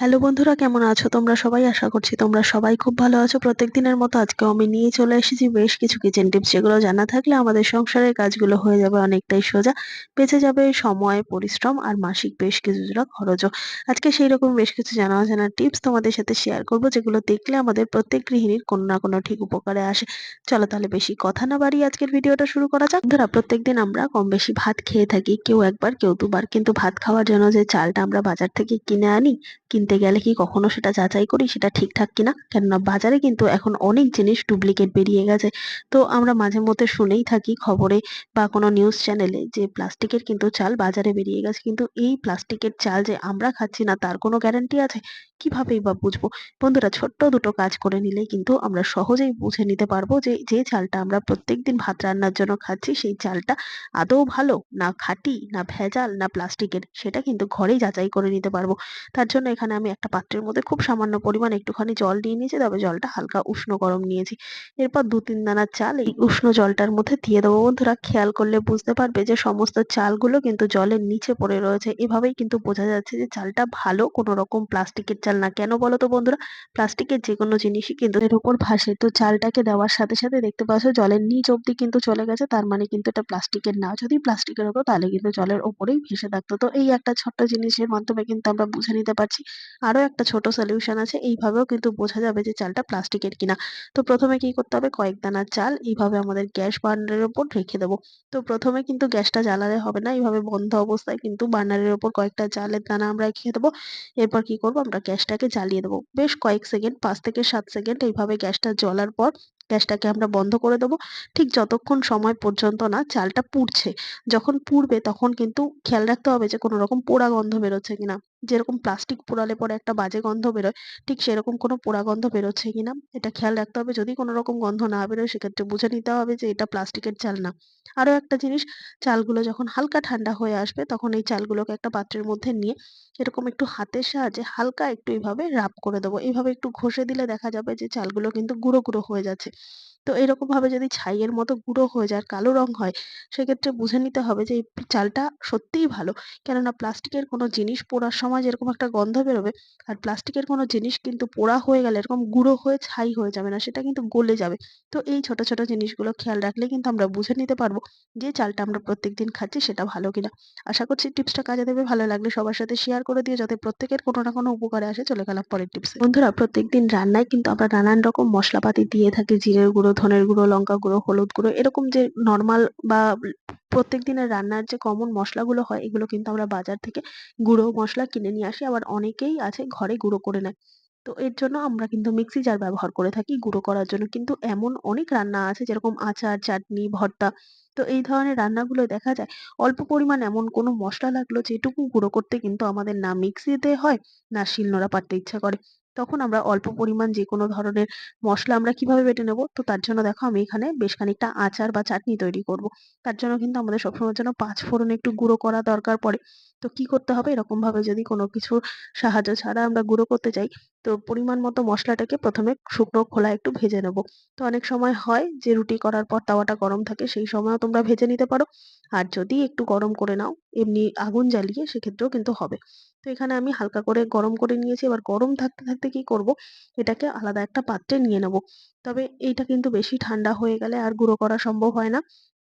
Hello বন্ধুরা, কেমন আছো তোমরা সবাই? আশা করছি তোমরা সবাই খুব ভালো আছো। প্রত্যেক দিনের মতো আজকে আমি নিয়ে চলে এসেছি বেশ কিছু কিচেন টিপস যেগুলো জানা থাকলে আমাদের সংসারের কাজগুলো হয়ে যাবে অনেকটাই সোজা। বেঁচে যাবে সময়, পরিশ্রম আর মাসিক বেশ কিছুটা খরচও। আজকে সেই রকম বেশ কিছু জানা অজানা টিপস তোমাদের সাথে শেয়ার করব, যেগুলো দেখলে আমাদের প্রত্যেক গৃহিণীর কোনো না কোনো ঠিক উপকারে আসে। চলো তাহলে বেশি কথা না বাড়িয়ে আজকের ভিডিওটা শুরু করা যাক। ধরা প্রত্যেকদিন আমরা কম বেশি ভাত খেয়ে থাকি। কেউ একবার, কেউ দুবার। কিন্তু ভাত খাওয়ার জন্য যে চালটা আমরা বাজার থেকে কিনে আনি, কিনতে গেলে কি কখনো সেটা যাচাই করি? সেটা ঠিকঠাক কিনা? কেননা বাজারে কিন্তু এখন অনেক জিনিস ডুপ্লিকেট বেরিয়ে গেছে। তো আমরা মাঝে মধ্যে শুনেই থাকি খবরে বা কোনো নিউজ চ্যানেলে যে প্লাস্টিকের কিন্তু চাল বাজারে বেরিয়ে গেছে। কিন্তু এই প্লাস্টিকের চাল যে আমরা খাচ্ছি না, তার কোনো গ্যারান্টি আছে? কিভাবেই বা বুঝব? বন্ধুরা, ছোট্ট দুটো কাজ করে নিলেই কিন্তু আমরা সহজেই বুঝে নিতে পারব যে যে চালটা আমরা প্রত্যেকদিন ভাত রান্নার জন্য খাচ্ছি, সেই চালটা আদৌ ভালো, না খাঁটি, না ভেজাল, না প্লাস্টিকের, সেটা কিন্তু ঘরেই যাচাই করে নিতে পারব। তার জন্য এখানে আমি একটা পাত্রের মধ্যে খুব সামান্য পরিমাণ একটুখানি জল দিয়ে নিয়েছি, তবে জলটা হালকা উষ্ণ গরম নিয়েছি। এরপর দু তিন দানা চাল এই উষ্ণ জলটার মধ্যে দিয়ে দেবো। বন্ধুরা, খেয়াল করলে বুঝতে পারবে যে সমস্ত চালগুলো কিন্তু জলের নিচে পড়ে রয়েছে। এভাবেই কিন্তু বোঝা যাচ্ছে যে চালটা ভালো কোনো রকম প্লাস্টিকের চাল না। কেন বলো তো বন্ধুরা, প্লাস্টিকের যে কোনো জিনিসই কিন্তু এর উপর ভাসে। তো চালটাকে দেওয়ার সাথে সাথে দেখতে পাচ্ছ জলের নিচ অব্দি কিন্তু চলে গেছে। তার মানে কিন্তু এটা প্লাস্টিকের না। যদি প্লাস্টিকের হতো তাহলে কিন্তু জলের ওপরেই ভেসে থাকতো। তো এই একটা ছোট্ট জিনিসের মাধ্যমে কিন্তু আমরা বুঝে নিতে পারছি আরও একটা ছোট সলিউশন আছে, এইভাবেও কিন্তু বোঝা যাবে যে চালটা প্লাস্টিকের কিনা। তো প্রথমে কি করতে হবে? কয়েক দানা চাল, এইভাবে আমাদের গ্যাস বার্নারের ওপর রেখে দেবো। তো প্রথমে কিন্তু গ্যাসটা জ্বালালে হবে না, এইভাবে বন্ধ অবস্থায় কিন্তু বার্নারের ওপর কয়েকটা চালের দানা আমরা রেখে দেবো। এরপর কি করব? আমরা গ্যাসটাকে জ্বালিয়ে দেবো। বেশ কয়েক সেকেন্ড, পাঁচ থেকে সাত সেকেন্ড এইভাবে গ্যাসটা জ্বলার পর গ্যাসটাকে আমরা বন্ধ করে দেবো। ঠিক যতক্ষণ সময় পর্যন্ত না চালটা পুড়ছে, যখন পুড়বে তখন কিন্তু খেয়াল রাখতে হবে যে কোনো রকম পোড়া গন্ধ বেরোচ্ছে কিনা। যেরকম প্লাস্টিক পোড়ালে পরে একটা বাজে গন্ধ বেরোয়, ঠিক সেরকম কোনো পোড়া গন্ধ বেরোচ্ছে কিনা। এটা খেয়াল রাখতে হবে, যদি কোনো রকম গন্ধ না বেরোয় সেক্ষেত্রে বুঝে নিতে হবে যে এটা প্লাস্টিকের চাল না। আরও একটা জিনিস, চালগুলো যখন হালকা ঠান্ডা হয়ে আসবে তখন এই চালগুলোকে একটা পাত্রের মধ্যে নিয়ে এরকম একটু হাতের সাহায্যে হালকা একটু এইভাবে রাব করে দেবো। এইভাবে একটু ঘষে দিলে দেখা যাবে যে চালগুলো কিন্তু গুঁড়ো গুঁড়ো হয়ে যাচ্ছে। তো এরকম ভাবে যদি ছাইয়ের মতো গুঁড়ো হয়ে যায় আর কালো রং হয়, সেক্ষেত্রে বুঝে নিতে হবে যে চালটা সত্যিই ভালো। কেননা প্লাস্টিকের কোনো জিনিস পোড়ার সময় যেরকম একটা গন্ধ বেরোবে, আর প্লাস্টিকের কোনো জিনিস কিন্তু পোড়া হয়ে গেলে, এরকম গুঁড়ো হয়ে ছাই হয়ে যাবে না, সেটা কিন্তু গলে যাবে। তো এই ছোট ছোট জিনিসগুলো খেয়াল রাখলে কিন্তু আমরা বুঝে নিতে পারব যে চালটা আমরা প্রত্যেকদিন খাচ্ছি, সেটা ভালো কিনা। আশা করছি টিপসটা কাজে দেবে, ভালো লাগলে সবার সাথে শেয়ার করে দিয়ে যাতে প্রত্যেকের কোনো না কোনো উপকারে আসে। চলে গেলাম পরের টিপসে। বন্ধুরা, প্রত্যেকদিন রান্নায় কিন্তু আমরা নানান রকম মশলাপাতি দিয়ে থাকি জিরের গুঁড়ো, ধনের গুঁড়ো লঙ্কা গুঁড়ো, হলুদ গুঁড়ো, এরকম যে নর্মাল বা প্রত্যেক দিনের রান্নার যে কমন মশলাগুলো হয়, এগুলো কিন্তু আমরা বাজার থেকে গুঁড়ো মশলা কিনে নিয়ে আসি। আবার অনেকেই আছে ঘরে গুঁড়ো করে নেয়। তো এর জন্য আমরা কিন্তু মিক্সি জার ব্যবহার করে থাকি গুঁড়ো করার জন্য। কিন্তু এমন অনেক রান্না আছে যেরকম আচার, চাটনি, ভর্তা। তো এই ধরনের রান্নাগুলো দেখা যায় অল্প পরিমাণ এমন কোনো মশলা লাগল যেটুকু গুঁড়ো করতে কিন্তু আমাদের না মিক্সিতে হয়, না শিলনোড়া পাততে ইচ্ছা করে। তখন আমরা অল্প পরিমাণ যে কোনো ধরনের মশলা আমরা কীভাবে বেটে নেব? তো তার জন্য দেখো আমি এখানে বেশ খানিকটা আচার বা চাটনি তৈরি করব। তার জন্য কিন্তু আমাদের সবসময়ের জন্য পাঁচ ফোড়ন একটু গুঁড়ো করা দরকার পড়ে। তো কি করতে হবে? এরকম ভাবে যদি কোনো কিছু সাহায্য ছাড়া আমরা গুঁড়ো করতে চাই, তো পরিমাণ মতো মশলাটাকে প্রথমে শুকনো খোলায় একটু ভেজে নেব। তো অনেক সময় হয় যে রুটি করার পর তাওয়াটা গরম থাকে, সেই সময়ও তোমরা ভেজে নিতে পারো। আর যদি একটু গরম করে নাও, এমনি আগুন জ্বালিয়ে সেক্ষেত্রেও কিন্তু হবে। তো এখানে আমি হালকা করে গরম করে নিয়েছি। এবার গরম থাকতে থাকতে কি করব? এটাকে আলাদা একটা পাত্রে নিয়ে নেব। তবে এইটা কিন্তু বেশি ঠান্ডা হয়ে গেলে আর গুঁড়ো করা সম্ভব হয় না।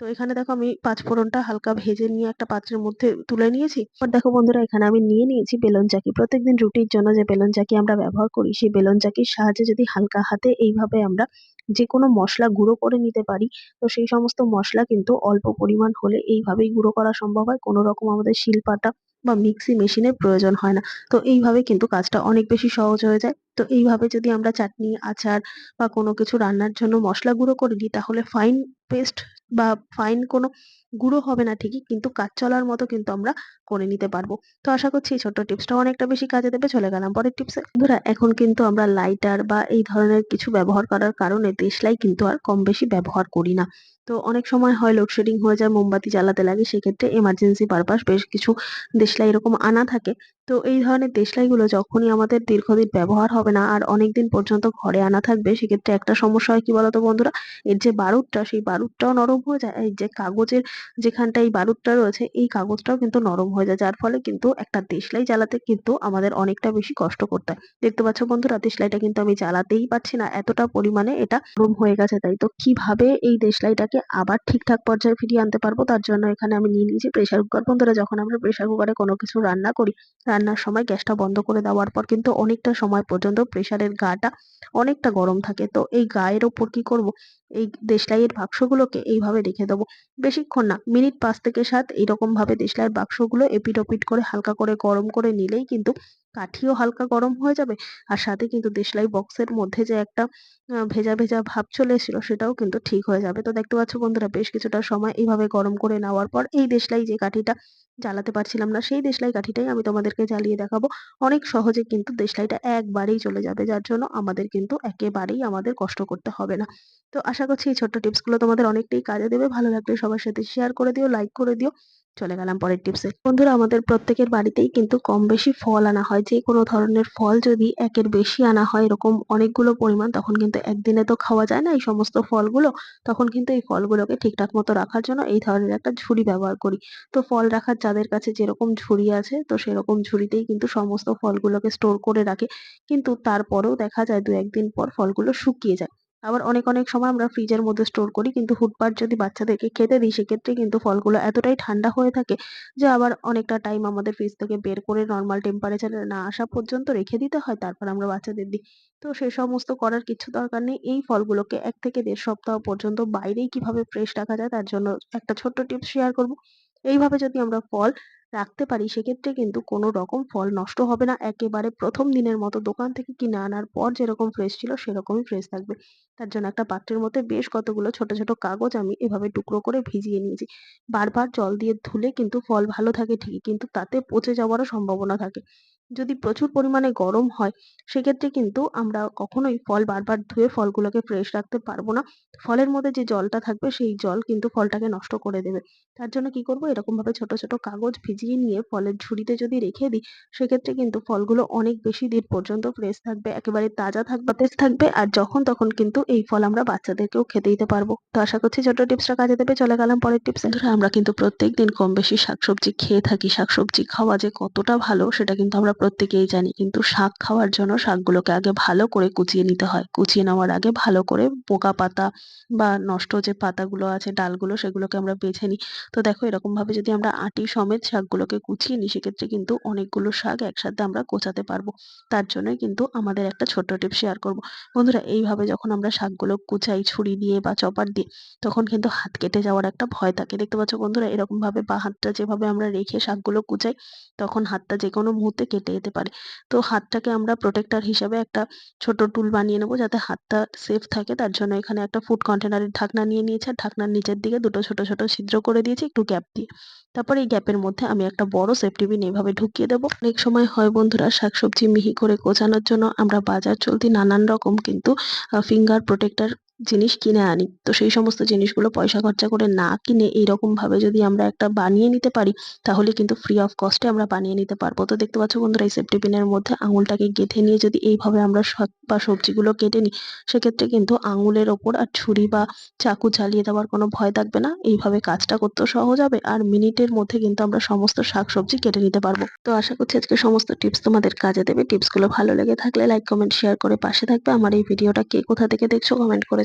তো এখানে দেখো আমি পাঁচ ফোড়নটা হালকা ভেজে নিয়ে একটা পাত্রের মধ্যে তুলে নিয়েছি। এবার দেখো বন্ধুরা, এখানে আমি নিয়ে নিয়েছি বেলন চাকি। প্রত্যেকদিন রুটির জন্য যে বেলন চাকি আমরা ব্যবহার করি, সেই বেলন চাকির সাহায্যে যদি হালকা হাতে এইভাবে আমরা যে কোনো মশলা গুঁড়ো করে নিতে পারি, তো সেই সমস্ত মশলা কিন্তু অল্প পরিমাণ হলে এইভাবেই গুঁড়ো করা সম্ভব হয়। কোনো রকম আমাদের শিলপাটা বা মিক্সি মেশিনের প্রয়োজন হয় না। তো এইভাবে কিন্তু কাজটা অনেক বেশি সহজ হয়ে যায়। তো এইভাবে যদি আমরা চাটনি, আচার বা কোনো কিছু রান্নার জন্য মশলা গুঁড়ো করে দিই, তাহলে ফাইন পেস্ট বা ফাইন কোনো গুঁড়ো হবে না ঠিকই, কিন্তু কাজ চলার মতো কিন্তু আমরা করে নিতে পারব। তো আশা করছি এই ছোট্ট টিপসটাও অনেকটা বেশি কাজে দেবে, চলে গেলাম পরের টিপসে। বন্ধুরা, এখন কিন্তু আমরা লাইটার বা এই ধরনের কিছু ব্যবহার করার কারণে দেশলাই কিন্তু আর কম বেশি ব্যবহার করি না। তো অনেক সময় হয় লোডশেডিং হয়ে যায়, মোমবাতি জ্বালাতে লাগে, সেক্ষেত্রে এমার্জেন্সি পারপাস বেশ কিছু দেশলাই এরকম আনা থাকে। তো এই ধরনের দেশলাইগুলো যখনই আমাদের দীর্ঘদিন ব্যবহার হবে না আর অনেকদিন পর্যন্ত ঘরে আনা থাকবে, সেক্ষেত্রে একটা সমস্যা হয় কি বলতো বন্ধুরা? এর যে বারুদটা, সেই বারুদটাও নরম হয়ে যায়। এই যে কাগজের যেখানটা এই বারুদটা রয়েছে, এই কাগজটাও কিন্তু নরম হয়ে যায়। যার ফলে কিন্তু একটা দেশলাই জ্বালাতে কিন্তু আমাদের অনেকটা বেশি কষ্ট করতে হয়। দেখতে পাচ্ছ বন্ধুরা, দেশলাইটা কিন্তু আমি জ্বালাতেই পারছি না। এতটা পরিমাণে এটা নরম হয়ে গেছে। তাই তো কীভাবে এই দেশলাইটাকে আবার ঠিকঠাক পর্যায়ে ফিরিয়ে আনতে পারব? তার জন্য এখানে আমি নিয়ে নিয়েছি প্রেসার কুকার বন্ধুরা, যখন আমরা প্রেসার কুকারে কোনো কিছু রান্না করি রান্নার সময় গ্যাসটা বন্ধ করে দেওয়ার পর কিন্তু অনেকটা সময় পর্যন্ত প্রেশারের গাটা অনেকটা গরম থাকে। তো এই গায়ের ওপর কি করব? এই দেশলাইয়ের বাক্সগুলোকে এইভাবে রেখে দেবো। বেশিক্ষণ না, মিনিট পাঁচ থেকে সাত এরকম ভাবে দেশলাইয়ের বাক্সগুলো এপিট ওপিট করে হালকা করে গরম করে নিলেই কিন্তু কাঠিও হালকা গরম হয়ে যাবে। আর সাথে কিন্তু দেশলাই বক্সের মধ্যে যে একটা ভেজা ভেজা ভাব চলে এসেছিল সেটাও কিন্তু ঠিক হয়ে যাবে। তো দেখতে পাচ্ছ বন্ধুরা, বেশ কিছুটা সময় এইভাবে গরম করে নেওয়ার পর এই দেশলাই যে কাঠিটা জ্বালাতে পারছিলাম না, সেই দেশলাই কাঠিটাই আমি তোমাদেরকে জ্বালিয়ে দেখাবো। অনেক সহজে কিন্তু দেশলাইটা একবারেই চলে যাবে, যার জন্য আমাদের কিন্তু একেবারেই আমাদের কষ্ট করতে হবে না। তো আশা করছি এই ছোট্ট টিপসগুলো তোমাদের অনেকটাই কাজে দেবে। ভালো লাগলে সবার সাথে শেয়ার করে দিও লাইক করে দিও। চলে গেলাম পরের টিপসে বন্ধুরা, আমাদের প্রত্যেকের বাড়িতেই কিন্তু কম বেশি ফল আনা হয়। যে কোনো ধরনের ফল যদি একের বেশি আনা হয়, এরকম অনেকগুলো পরিমাণ, তখন কিন্তু একদিনে তো খাওয়া যায় না এই সমস্ত ফলগুলো। তখন কিন্তু এই ফলগুলোকে ঠিকঠাক মতো রাখার জন্য এই ধরনের একটা ঝুড়ি ব্যবহার করি। তো ফল রাখার, যাদের কাছে যেরকম ঝুড়ি আছে, তো সেরকম ঝুড়িতেই কিন্তু সমস্ত ফলগুলোকে স্টোর করে রাখে। কিন্তু তারপরেও দেখা যায় দু একদিন পর ফলগুলো শুকিয়ে যায়। আবার অনেক অনেক সময় আমরা ফ্রিজের মধ্যে স্টোর করি, কিন্তু হুটপাট যদি বাচ্চাদেরকে খেতে দিই, সেক্ষেত্রে কিন্তু ফলগুলো এতটাই ঠান্ডা হয়ে থাকে যে আবার অনেকটা টাইম আমাদের ফ্রিজ থেকে বের করে নর্মাল টেম্পারেচারে না আসা পর্যন্ত রেখে দিতে হয়, তারপর আমরা বাচ্চাদের দিই। তো সে সমস্ত করার কিছু দরকার নেই। এই ফলগুলোকে এক থেকে দেড় সপ্তাহ পর্যন্ত বাইরেই কীভাবে ফ্রেশ রাখা যায়, তার জন্য একটা ছোট্ট টিপস শেয়ার করব। এইভাবে যদি আমরা ফল রাখতে পারি, সেক্ষেত্রে কিন্তু কোনো রকম ফল নষ্ট হবে না। একেবারে প্রথম দিনের মতো দোকান থেকে কিনে আনার পর যেরকম ফ্রেশ ছিল, সেরকমই ফ্রেশ থাকবে। তার জন্য একটা পাত্রের মধ্যে বেশ কতগুলো ছোট ছোট কাগজ আমি এভাবে টুকরো করে ভিজিয়ে নিয়েছি। বারবার জল দিয়ে ধুলে কিন্তু ফল ভালো থাকে ঠিকই, কিন্তু তাতে পচে যাওয়ারও সম্ভাবনা থাকে। যদি প্রচুর পরিমাণে গরম হয়, সেক্ষেত্রে কিন্তু আমরা কখনোই ফল বারবার ধুয়ে ফলগুলোকে ফ্রেশ রাখতে পারব না। ফলের মধ্যে যে জলটা থাকবে, সেই জল কিন্তু ফলটাকে নষ্ট করে দেবে। তার জন্য কি করব? এরকম ভাবে ছোট ছোট কাগজ ভিজিয়ে নিয়ে ফলের ঝুড়িতে যদি রেখে দিই, সেক্ষেত্রে কিন্তু ফলগুলো অনেক বেশি দিন পর্যন্ত ফ্রেশ থাকবে, একেবারে তাজা থাকবে সতেজ থাকবে, আর যখন তখন কিন্তু এই ফল আমরা বাচ্চাদেরকেও খেতে দিতে পারব। তো আশা করছি ছোট টিপসটা কাজে দেবে, চলে গেলাম পরের টিপস। আমরা কিন্তু প্রত্যেক দিন কম বেশি শাকসবজি খেয়ে থাকি, শাকসবজি খাওয়া যে কতটা ভালো, সেটা কিন্তু আমরা প্রত্যেকেই জানি। কিন্তু শাক খাওয়ার জন্য শাকগুলোকে আগে ভালো করে কুচিয়ে নিতে হয়। কুচিয়ে নেওয়ার আগে ভালো করে পোকা পাতা বা নষ্ট যে পাতাগুলো আছে, ডালগুলো, সেগুলোকে আমরা বেছে নিই। তো দেখো এরকম ভাবে যদি আমরা আঁটি সমেত শাকগুলোকে কুচিয়ে নিই, সেক্ষেত্রে কিন্তু অনেকগুলো শাক একসাথে আমরা কোচাতে পারব। তার জন্যই কিন্তু আমাদের একটা ছোট্ট টিপ শেয়ার করব। বন্ধুরা, এইভাবে যখন আমরা শাকগুলো কুচাই, ছুরি দিয়ে বা চপার দিয়ে, তখন কিন্তু হাত কেটে যাওয়ার একটা ভয় থাকে। দেখতে পাচ্ছ বন্ধুরা, এরকমভাবে বা হাতটা যেভাবে আমরা রেখে শাকগুলো কুচাই, তখন হাতটা যে কোনো মুহূর্তে কেটে যেতে পারে। তো হাতটাকে আমরা প্রোটেক্টার হিসাবে একটা ছোট টুল বানিয়ে নেব যাতে হাতটা সেফ থাকে। তার জন্য এখানে একটা ফুড কন্টেনারের ঢাকনা নিয়ে নিয়েছি। আর ঢাকনার নিচের দিকে দুটো ছোট ছোট ছিদ্র করে দিয়েছি, একটু গ্যাপ দিয়ে। তারপর এই গ্যাপের মধ্যে আমি একটা বড় সেফটি বিন এভাবে ঢুকিয়ে দেবো। অনেক সময় হয় বন্ধুরা, শাকসবজি মিহি করে কোচানোর জন্য আমরা বাজার চলতি নানান রকম কিন্তু ফিঙ্গার প্রোটেক্টর জিনিস কিনে আনি। তো সেই সমস্ত জিনিসগুলো পয়সা খরচা করে না কিনে এইরকম ভাবে যদি আমরা একটা বানিয়ে নিতে পারি, তাহলে কিন্তু ফ্রি অফ কস্টে আমরা বানিয়ে নিতে পারব। তো দেখতে পাচ্ছ বন্ধুরা, এই সেফটি পিনের মধ্যে আঙুলটাকে গেঁথে নিয়ে যদি এইভাবে আমরা শাক বা সবজিগুলো কেটে নিই, সেক্ষেত্রে কিন্তু আঙুলের ওপর আর ছুরি বা চাকু চালিয়ে দেওয়ার কোনো ভয় থাকবে না। এইভাবে কাজটা করতেও সহজ হবে আর মিনিটের মধ্যে কিন্তু আমরা সমস্ত শাকসবজি কেটে নিতে পারব। তো আশা করছি আজকে সমস্ত টিপস তোমাদের কাজে দেবে। টিপসগুলো ভালো লেগে থাকলে লাইক কমেন্ট শেয়ার করে পাশে থাকবে। আমার এই ভিডিওটা কে কোথা থেকে দেখছ কমেন্ট করে